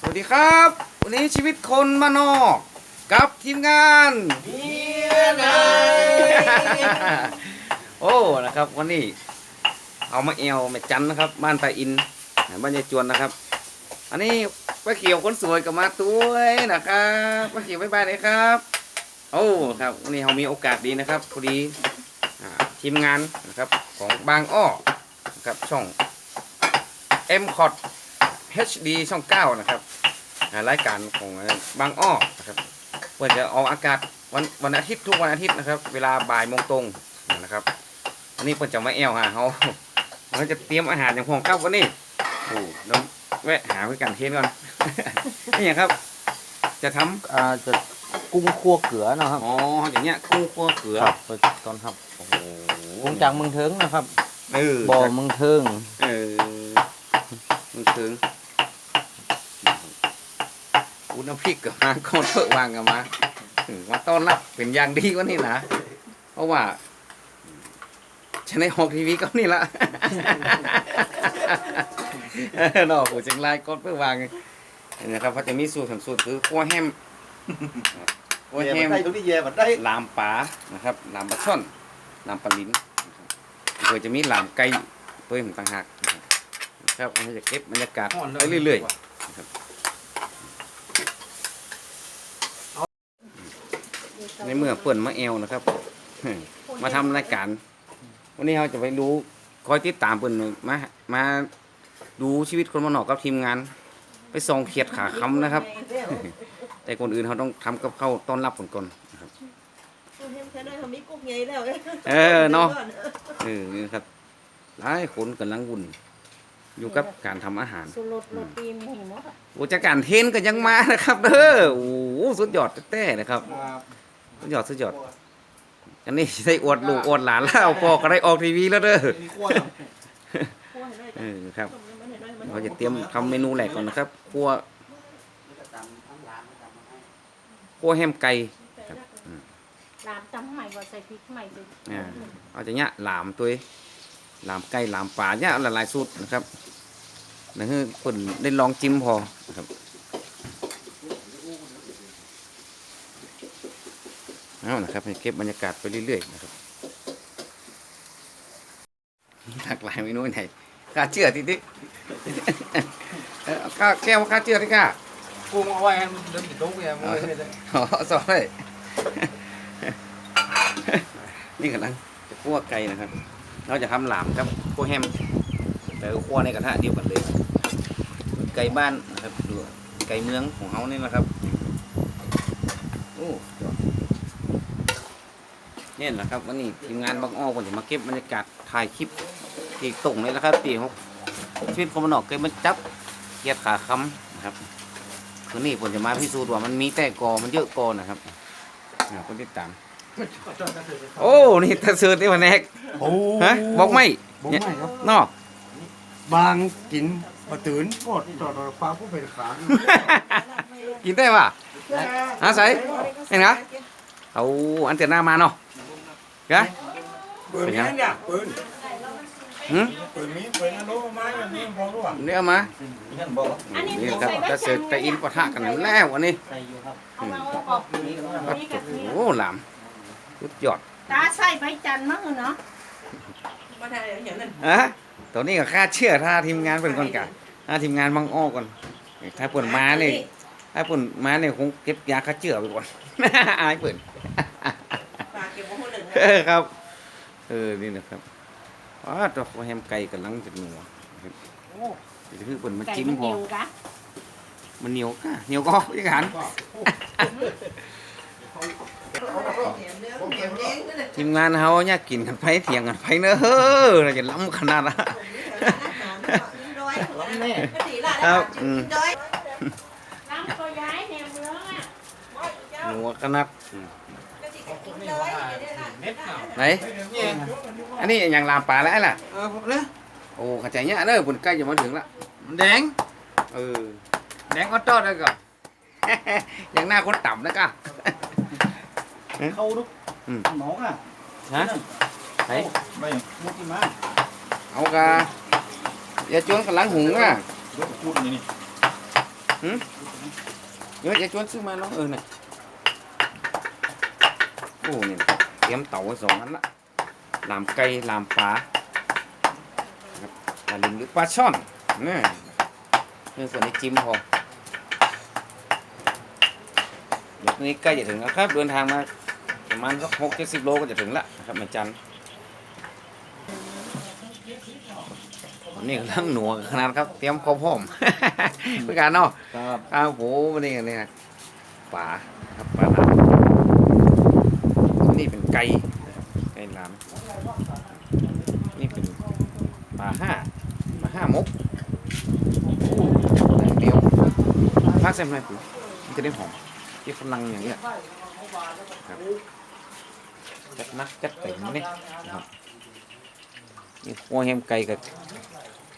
สวัสดีครับ วันนี้ชีวิตคนมานอก กับทีมงานโอ้นะครับวันนี้ เอามาเอวแม่จันนะครับ บ้านตาอินบ้านยายจวนนะครับ อันนี้ป้าเขียวคนสวยกับมาตุ้ยนะครับป้าเขียวบ๊ายบายเลยครับ โอ้ครับวันนี้เรามีโอกาสดีนะครับพอดีอ่าทีมงานนะครับของบางอ้อนะครับช่อง m c o t HD ช่อง9นะครับอ่ารายการของบางอ้อนะครับเพื่อจะออกอากาศวันวันอาทิตย์ทุกวันอาทิตย์นะครับ เวลาบ่ายโมงตรงนะครับวันนี้เพิ่นจะมาแอวหาเขาเราจะเตรียมอาหารอย่างพองครับวันนี้โอ้น้องแวะหาเพื่อกันเทสก่อนนี่อย่างครับ จะทำอ่าจะกุ้งคั่วเกลือนะครับอ๋ออย่างเงี้ยกุ้งคั่วเกลือครับเปิดตอนครับโอ้โหกุ้งจากเมืองเทิงนะครับเออบ่อเมืองเทิงเออมึงถึง อุน้ำพริกกับมาคนเพิ่วางกับมาอืมมาต้อนรับเป็นอย่างดีกว่านี่นะเพราะว่าฉันในหอกทีวีก็นี่ละเออเนาะผู้เชียงรายก้อนเพื่อวางนี่นะครับเขาจะมีสูตรของสูตรคือคั่วแฮมคั่วแฮมได้ตรงนี้แย่บัดได้ลามปลานะครับลามปลาช่อนลามปลาลิ้นนะครับโดยจะมีลามไก่ตัวหนึ่งต่างหากนะครับครับอันนี้จะเก็บบรรยากาศไปเรื่อยๆนะครับ ในเมื่อเปิ่นมาแอวนะครับ มาทำรายการ วันนี้เราจะไปรู้คอยติดตามเปิ่นมา มาดูชีวิตคนมานนอกกับทีมงาน ไปส่องเขียดขาค้ำนะครับ แต่คนอื่นเขาต้องทำกับข้าวต้อนรับผลก่อนนะครับเออเนาะเออนี่ครับหลายคนกำลังวุ่น อยู่กับการทำอาหารสุรสโรตีมีหมดอะโอ้จากการเทรนก็ยังมานะครับเด้อโอ้โหสุดยอดแต้ๆนะครับ สุดยอดสุดยอดอันนี้ได้อวดลูกอวดหลานแล้วพ่อก็ได้ออกทีวีแล้วเด้อมีขั้วเออครับเราจะเตรียมทำเมนูแรกก่อนนะครับคั่วคั่วแฮมไก่ลามตำใหม่ว่าใส่พริกใหม่เลยอ่าเอาจะเนี้ยหลามตัวเองหลามไก่หลามปลาเนี้ยหลายๆสูตรนะครับนั่นคือคนได้ลองจิ้มพอนะครับ เอานะครับให้เก็บบรรยากาศไปเรื่อยๆนะครับหลากหลายเมนูไหนข้าเชื่อทีนี้เออข้าแก้วข้าเชื่อที่ข้ากุ้งเอาไว้ให้มันเดินติดตุ้งเนี่ยมันไม่ได้อ๋อสอนเลยนี่กำลังจะคั่วไก่นะครับ เราจะทำหลามครับคั่วแฮมแต่ก็คั่วในกระทะเดียวกันเลยไก่บ้านนะครับดูไก่เมืองของเขานี่นะครับโอ้ยอด เนี่ยนะครับวันนี้ทีมงานบางอ้อคนจะมาเก็บบรรยากาศถ่ายคลิปที่ตรงเลยนะครับตีเขาชีวิตคนมันออกเก็บมันจับเกียดขาค้ำนะครับคืนนี้ผมจะมาพิสูจน์ว่ามันมีแต่กอมันเยอะกอนะครับอ่าคนติดตามโอ้นี่ตะเสือที่มันแนกโอ้ฮะบอกไม่บอกเนี่ยไม่ครับนอกบางกินปะตื่นโคตรจอดรถฟ้าผู้เป็นขากินได้ป่ะอาศัยเห็นนะเอาอันเตียหน้ามาเนาะ กะปืนนี้เนี่ยปืนหืมปืนนี้ปืนอนุไม้แบบนี้พอรู้ป่ะนี่เอามานี่บอกอันนี้นี่ต้องครับใส่ไว้ตะเสือตะอินปะทะกันแล้ววันนี้เอามาเอาออกนี่กับนี่โอ้หลามสุดยอดตาใส่ไปจันทร์มั้งเนาะอะตัวนี้ก็ค่าเชื่อถ้าทีมงานเป็นคนกะถ้าทีมงานบางอ้อก่อนถ้าเปิดมาเนี่ยถ้าเปิดมาเนี่ยคงเก็บยาฆ่าเชื้อไปก่อนอายเปิดเออ ครับ เออ นี่นะครับว้าตัวแฮมไก่กับลังจะหนัวนะครับนี่คือเปิดมาไก่จิ้มมันพเหอนียวกะมันเหนียวก่ะเหนียวก็ยังหันทีมงานเขาเนี่ยกินกันไปเถียงกันไปเนอะเฮ้อเราจะล้ำขนาดนะ ครับอืม น้ำตัวย้ายแนวเมืองอะหนัวขนาดอืม ไหนอันนี้อย่างลามปลาแล้วล่ะเออเนี่ยโอ้เข้าใจเนี่ยเนอะบนใกล้จะมาถึงละมันแดงเออแดงก็จอดได้ก่อนอย่างหน้าคนต่ำนะก้าเข้าลูกอืมหมองอะฮะไหนไม่มุดที่มาเอากะอย่าจวนกับหลังหุงอะลูกพูดนี่นี่หืมเดี๋ยวจะชวนซื้อมาเนาะเออน่ะโอ้เนี่ย เตรียมเตาไว้สองอันละลามไก่ลามปลานะครับปลาลิมหรือปลาช่อนนี่เรื่องส่วนนี้จิ้มพอเดี๋ยวนี้ใกล้จะถึงแล้วครับเดินทางมาประมาณสักหกเจ็ดสิบโลก็จะถึงละนะครับแม่จันวันนี้กำลังหนัวขนาดครับ เตรียมข้าวพร้อมเพื่อการเนาะครับอ้าวโหวันนี้เนี่ยป่าครับป่าลาม นี่เป็นไก่ไก่ลามนี่เป็นป่าห้าป่าห้ามกโอ้ได้เดียวพักเส้นอะไปุ๋ยมันจะได้หอมที่ฝรั่งอย่างนี้แหละครับจัดนักจัดเต็มนี่นะครับนี่หัวแฮมไก่กับ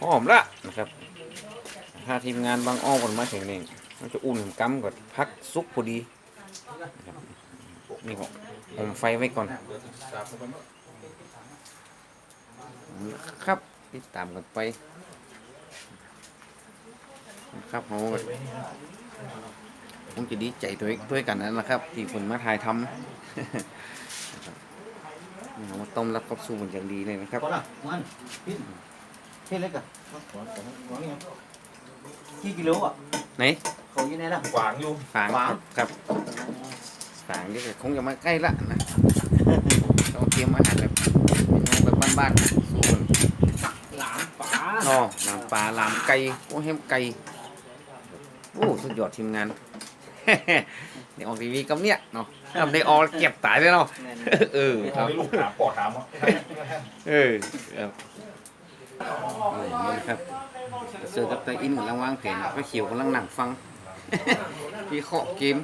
หอมละนะครับ ถ้าทีมงานบางอ้อคนมาถึงนี่มันจะอุ่นกำกับพักซุกพอดีนะครับ นี่ผมผมไฟไว้ก่อน ครับติดตามกันไป ครับผมผมจะดีใจด้วยด้วยกันนั่นแหละครับ ที่คนมาถ่ายทำนะครับนี่เรามาต้มรับกับสู้มันอย่างดีเลยนะครับ có nào ngon pin pin lấy cả กี่กิโลอะไหนเขาอยู่ไหนล่ะขวางอยู่ฝางฝางครับ ฝางนี่ก็คงจะมาใกล้ละนะต้องเตรียมอาหารแบบเมนูแบบบ้านๆสู้กันหลามป๋าอ๋อลามปลาลามไก่โอ้แฮมไก่โอ้สุดยอดทีมงานเดี๋ยวออกทีวีกับเนี่ยเนาะทำได้ออกเก็บตายเลยเนาะเออคเอารับให้ลูกถามปอดถามอะเออครับเออนี่นะครับเจอกับตาอินกำลังวางแผนพระเขียวกำลังหนังฟังพี่เคาะเกม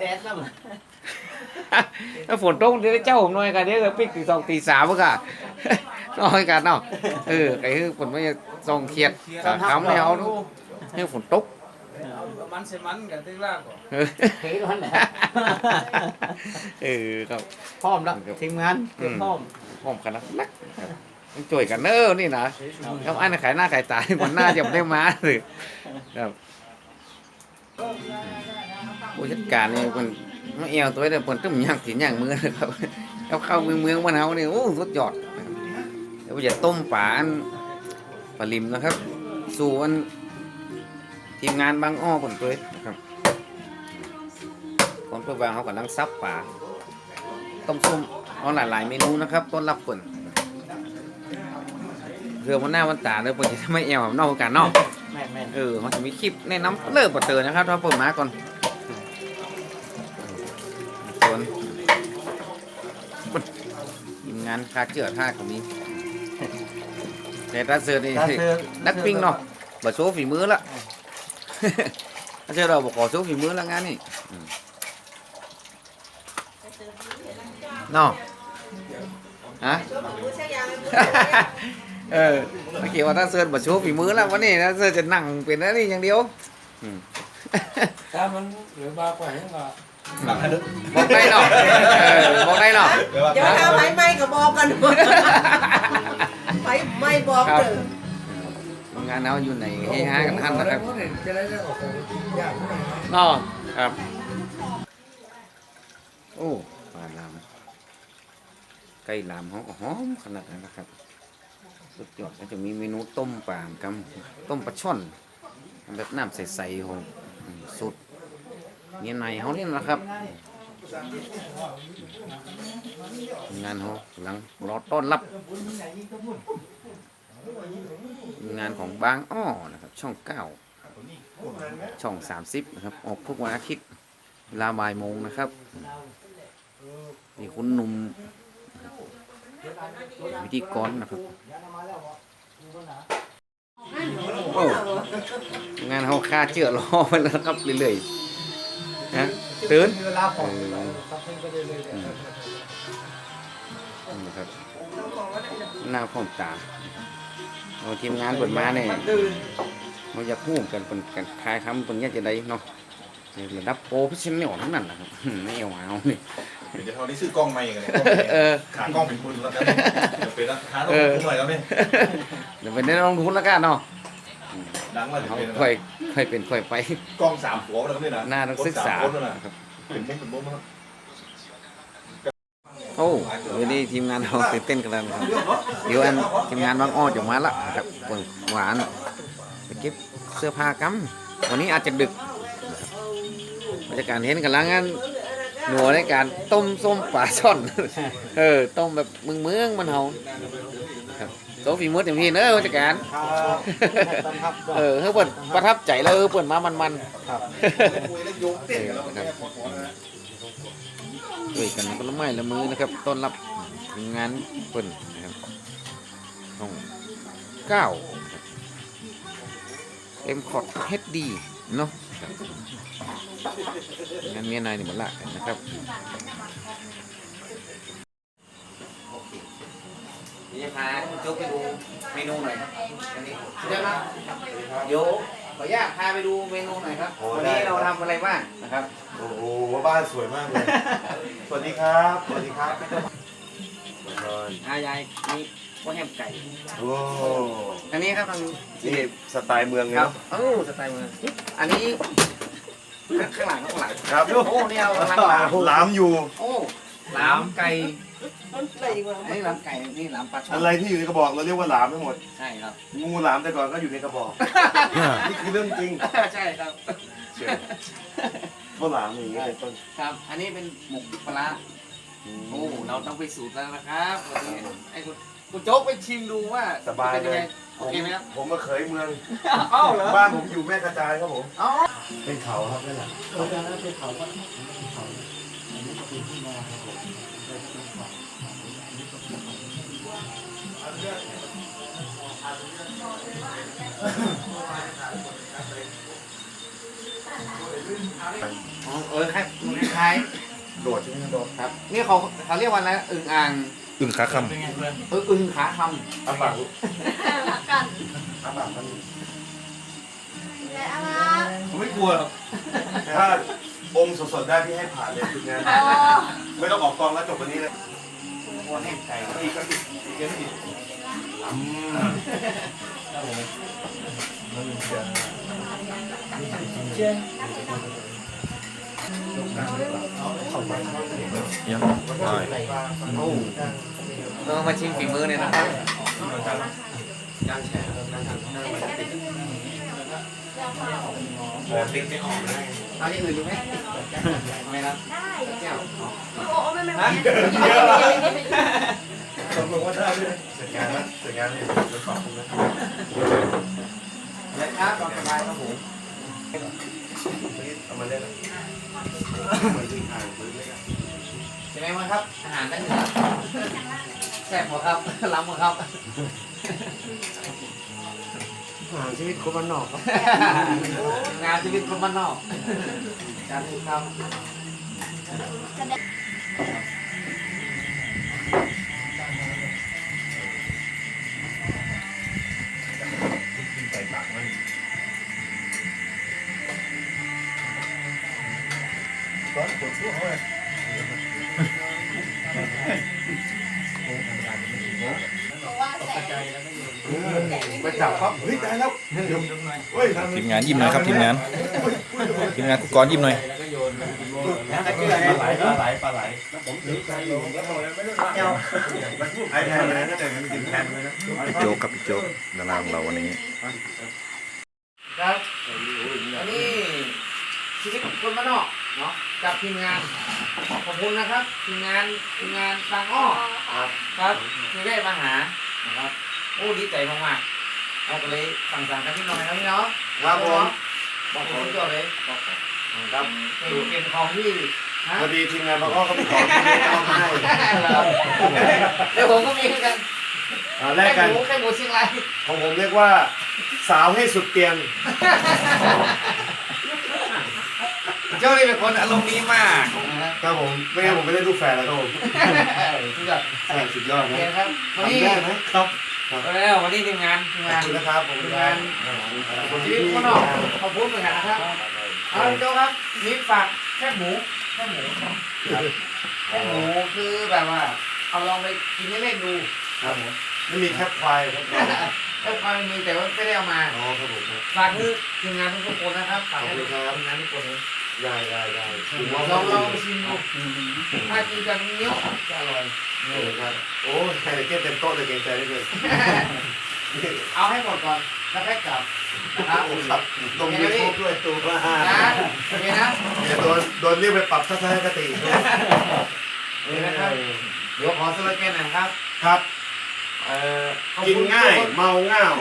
แดดแล้วถ้าฝนตกเดี๋ยวเจ้าผมหน่อยกันเดี๋ยวก็ปิกตีสองตีสามเพื่อกันน้อยกันเนาะเออไอ้คือฝนไม่ส่องเครียดขาค้ำไม่เอาเนอะให้ฝนตกมันเสมันกันที่ล่างก่อนเออเฮ้ยนั่นแหละเออครับพร้อมแล้วทีมงานเตรียมพร้อมพร้อมกันแล้วนักครับต้องช่วยกันเนอะนี่นะแล้วอันนนขายหน้าขายตาวันหน้าจะไม่ได้มาเลยครับ ผู้จัดการนี่เป็นมาเอวตัวเดียวเป็นตึ้มย่างกินย่างมือนะครับเอาเข้าเมืองเมืองบ้านเฮานี่โอ้สุดยอดเดี๋ยวจะต้มปลาอันปลาลิมนะครับ สู่อันทีมงานบางอ้อผลเปื่อยนะครับคนเพื่อบางเขากำลังซับปลาต้มส้มเอาหลายๆเมนูนะครับ ต้อนรับฝนเพื่อวันหน้าวันตาเด้อเปิดจะไม่เอวเนอกกันเนาะ แม่นแม่นเออมันจะมีคลิปแนะนำเลิกปัดเตือนนะครับถ้าเปิดมาก่อนส่วนทีมงานคาเจือท่าของนี้แต่ตาเสือนี่ถ้าเธอนักปิ้งเนาะบ่โชว์ฝีมือละถ้าเจอเราบอกขอโชว์ฝีมือละงานนี่อืมเนาะฮะ เออเมื่อกี้ว่าถ้าเสือบ่โชว์ฝีมือแล้ววันนี้นะเสือจะนั่งเป็นอันนี้อย่างเดียวอืมถ้ามันหรือมากกว่านี้ก็บอกได้เนาะเออบอกได้เนาะเดี๋ยวว่าเดี๋ยวถ้าไฟไหม้ก็บอกกันไฟไหม้บอกเถอะงานเอาอยู่ไหนเฮฮากันท่านนะครับจะได้เรื่องของยากหน่อยเนาะครับโอ้ปลาลามไก่ลามเขาก็หอมขนาดนั้นนะครับ สุดยอดจะมีเมนูต้มปลามกับต้มปลาช่อนแบบน้ำใสๆของสุดเนียในเขาเนี่ยนะครับ งานเขากำลังรอต้อนรับ งานของบางอ้อนะครับ ช่องเก้าช่องสามสิบนะครับ ออกทุกวันอาทิตย์เวลาบ่ายโมงนะครับนี่คุณหนุ่ม วิธีกรนนะครับโอ้งานเขาค่าเจือรอไปแล้วครับเรื่อยๆนะตื่นนะครับหน้าพร้อมตาเอาทีมงานเปิดมาเนี่ยเราอยากพูดกันเป็นกันคลายคำเป็นแยกจะได้เนาะระดับโปรเฟชชั่นแนลทั้งนั้นนะครับไม่เอาเอาเนี่ย เดี๋ยวเท่านี้ซื้อกล้องใหม่กันเลยเออ ขากล้องเป็นคุณแล้วกันเดี๋ยวไปหาต้องคุณหน่อยแล้วเนี่ยเดี๋ยวไปได้ลองทุนแล้วกันเนาะดังมาถึงเขาเป็นค่อยค่อยเป็นค่อยไป กล้องสามหัวแล้วนี่นะหน้าต้องศึกษา คนสมคนแล้วนะเป็นมุ้งเป็นมุ้งนะครับโอ้วันนี้ทีมงานเราตื่นเต้นกันแล้วนะครับเดี๋ยวอันทีมงานบางอ้อจะมาละครับเปิดหวานไปเก็บเสื้อผ้ากัมวันนี้อาจจะดึกบรรยากาศเห็นกันแล้วงั้น หนัวในการต้มส้มปลาช่อน เออ ต้มแบบมืองเมืองมันเฮาครับโซฟีมืดอย่างพี่เนอะบรรยาการ เออเฮ้ยเปิดประทับใจแล้วเออเปิดมามันๆครันะครับช่วยกันคนละไม้ละมือนะครับ ต้อนรับงานเปิ่นนะครับห้องเก้าเอ็มคอร์ดเฮดดีเนาะ งานเมียนายนี่หมดละกันนะครับนี่จะพาคุณโจ๊กไปดูเมนูหน่อยอันนี้เดี๋ยวนะเดี๋ยวขออนุญาตพาไปดูเมนูหน่อยครับโอ้วันได้นี้ครับเราทำอะไรบ้างนะครับ โอ้โหบ้านสวยมากเลย สวัสดีครับ สวัสดีครับอายายนี่ ว่าแฮมไก่ โอ้อันนี้ครับทางนี่สไตล์เมืองเลยครับเนาะเอ้าสไตล์เมืองอันนี้ข้างหลังข้างหลังครับโอ้นี่เราล้างหลามหลามอยู่ โอ้หลามไก่มันอะไรอีกวะอันนี้หลามไก่นี่หลามปลาช่อนอะไรที่อยู่ในกระบอกเราเรียกว่าหลามทั้งหมด ใช่ครับ งูหลามแต่ก่อนก็อยู่ในกระบอก นี่คือเรื่องจริงใช่ครับเชื่อว่าหลามอย่างนี้เป็นต้นครับ อันนี้เป็นหมกปลาร้าโอ้เราต้องไปสูตรแล้วนะครับวันนี้ไอ้คุณ คุณโจ๊กไปชิมดูว่าสบายเป็นเลยังไงยโอเคไหมครับ ผมมาเคยเมือง เอ้าเหรอบ้านผมอยู่แม่กระจายครับผมเอ้าเป็นเขาครับนั่นแหละเออแล้วเป็นเขาก็เขาอ๋อเออครับคล้ายโดดใช่ไหมโดดๆครับนี่เขาเขาเรียกว่าอะไรนะอึ่งอ่าง อึ่งขาคเอออึ่งขาคอาปากรักกันอาปากมันและอะไรำไม่กลัวหรอกถ้าอมสดๆได้พี่ให้ผ่านเลยทุกงานอ๋อไม่ต้องออกกองแล้วจบวันนี้เลยกลัวแห้งไก่อีกก็อีกอีกเยอะอีกอืมำ ยังได้โอ้เออมาชิมฝีมือเนี่ยนะครับย่างแฉะพอติ๊กไม่ออกได้เอาอย่างอื่นดีไหมไม่ครับได้แก้วโอ้โอ้ไม่ไม่ไม่ตกลงว่าได้ด้วยเสร็จงานแล้วเสร็จงานเลยเดี๋ยวขอบคุณนะเลยครับตามสบายครับผมเอามาเล่นนะเหมือนที่อ่างมือเลยอะ ใช่ไหมมั้งครับ อาหารได้เหนือแซ่บหมดครับล้ำหมดครับอ่างชีวิตคนบ้านนอกครับงานชีวิตคนบ้านนอกจานนี้ครับใส่ปากมันก้อนปวดทั่วเลย ไปจับครับเฮ้ยได้แล้วเดี๋ยวเฮ้ยทีมงานยิ้มหน่อยครับทีมงานทีมงานกุกรยิ้มหน่อยปลาไหลปลาไหลปลาไหลผมถือใจอยู่แล้วพอแล้วไม่ได้เจ้าไอ้แทนเลยนะแต่มันกินแทนเลยนะพี่โจ๊กครับพี่โจ๊กดาราของเราวันนี้ครับอันนี้ชีวิตคนบ้านนอกเนาะ กับทีมงาน ขอบคุณนะครับทีมงานทีมงานบางอ้อครับครับที่ได้มาหานะครับโอ้ดีใจมากๆเราก็เลยสั่งสรรค์กันนิดหน่อยนะพี่เนาะครับผมบอกผมก่อนเลยบอกครับเป็นเป็นของที่ฮะพอดีทีมงานบางอ้อก็มีของที่ไม่เอาให้เดี๋ยวผมก็มีเหมือนกันอ่าแลกกันหมูแค่หมูเชียงรายของผมเรียกว่า สาวให้สุดเตียง เจ้านี่เป็นคนอารมณ์ดีมากนะครับครับผมไม่งั้นผมไม่ได้ลูกแฝดแล้วครับผมทุกอย่างใช่สุดยอดโอนะเคครับวันนี้ทำได้ไหมครับแล้ววันนี้ทีมงานทีมขอบงานคุณนะครับผมทีมงานชีวิตข้างนอกขอบคุณเหมือนกันนะครับเอาเจ้าครับนี่ฝากแค่หมูแค่หมูครับแค่หมูคือแบบว่า เอาลองไปกินเล่นๆดูครับผมไม่มีแคปควายครับเอ้ยความมีแต่ว่าไม่ได้เอามา อ๋อครับผมครับฝากคือทีมงานทุกคนนะครับฝากให้ขอบคุณครับทีมงานทุกคนเลย ได้ได้ได้ลองลองลองชิมดูถ้ากินกับเนี้ยวจะอร่อยโอ้ครับโอ้ใครเก็บเต็มโต๊ะเลยเกรงใจได้เลยเอาให้หมดก่อนแล้วค่อยกลับนะครับโอ้ครับลงยูทูบด้วยตัวว่านะโอเคนะเดี๋ยวโดนโดนเรียกไปปรับทัศนคติโอเคนะครับเดี๋ยวขอสโลแกนหน่อยนะครับครับเอ่อขอบกินคุณง่ายทุกคนเมาง่าว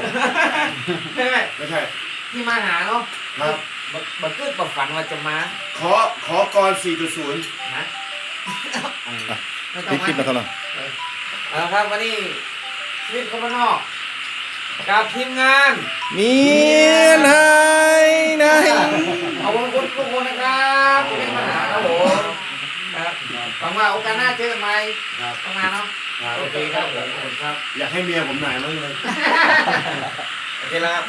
ไม่ไม่ไม่ใช่ที่มาหาเนาะครับ บักบักเกิดบักฝันว่าจะมาขอขอกร4.0 นะไม่ต้อปิงดคลิปมามาเท่านั้นเอาละครับวันนี้ชีวิตคนบ้านนอกกับทีมงานมีนายนายเอาคนคนทุกคนนะครับจะไม่มีปัญหาครับผมครับหวังว่าโอกาสหน้าเจอกันใหม่ครับทำงานเนาะโอเคครับผมขอบคุณครับอยากให้เมียผมหน่อยมั้งเลย โอเคแล้วครับ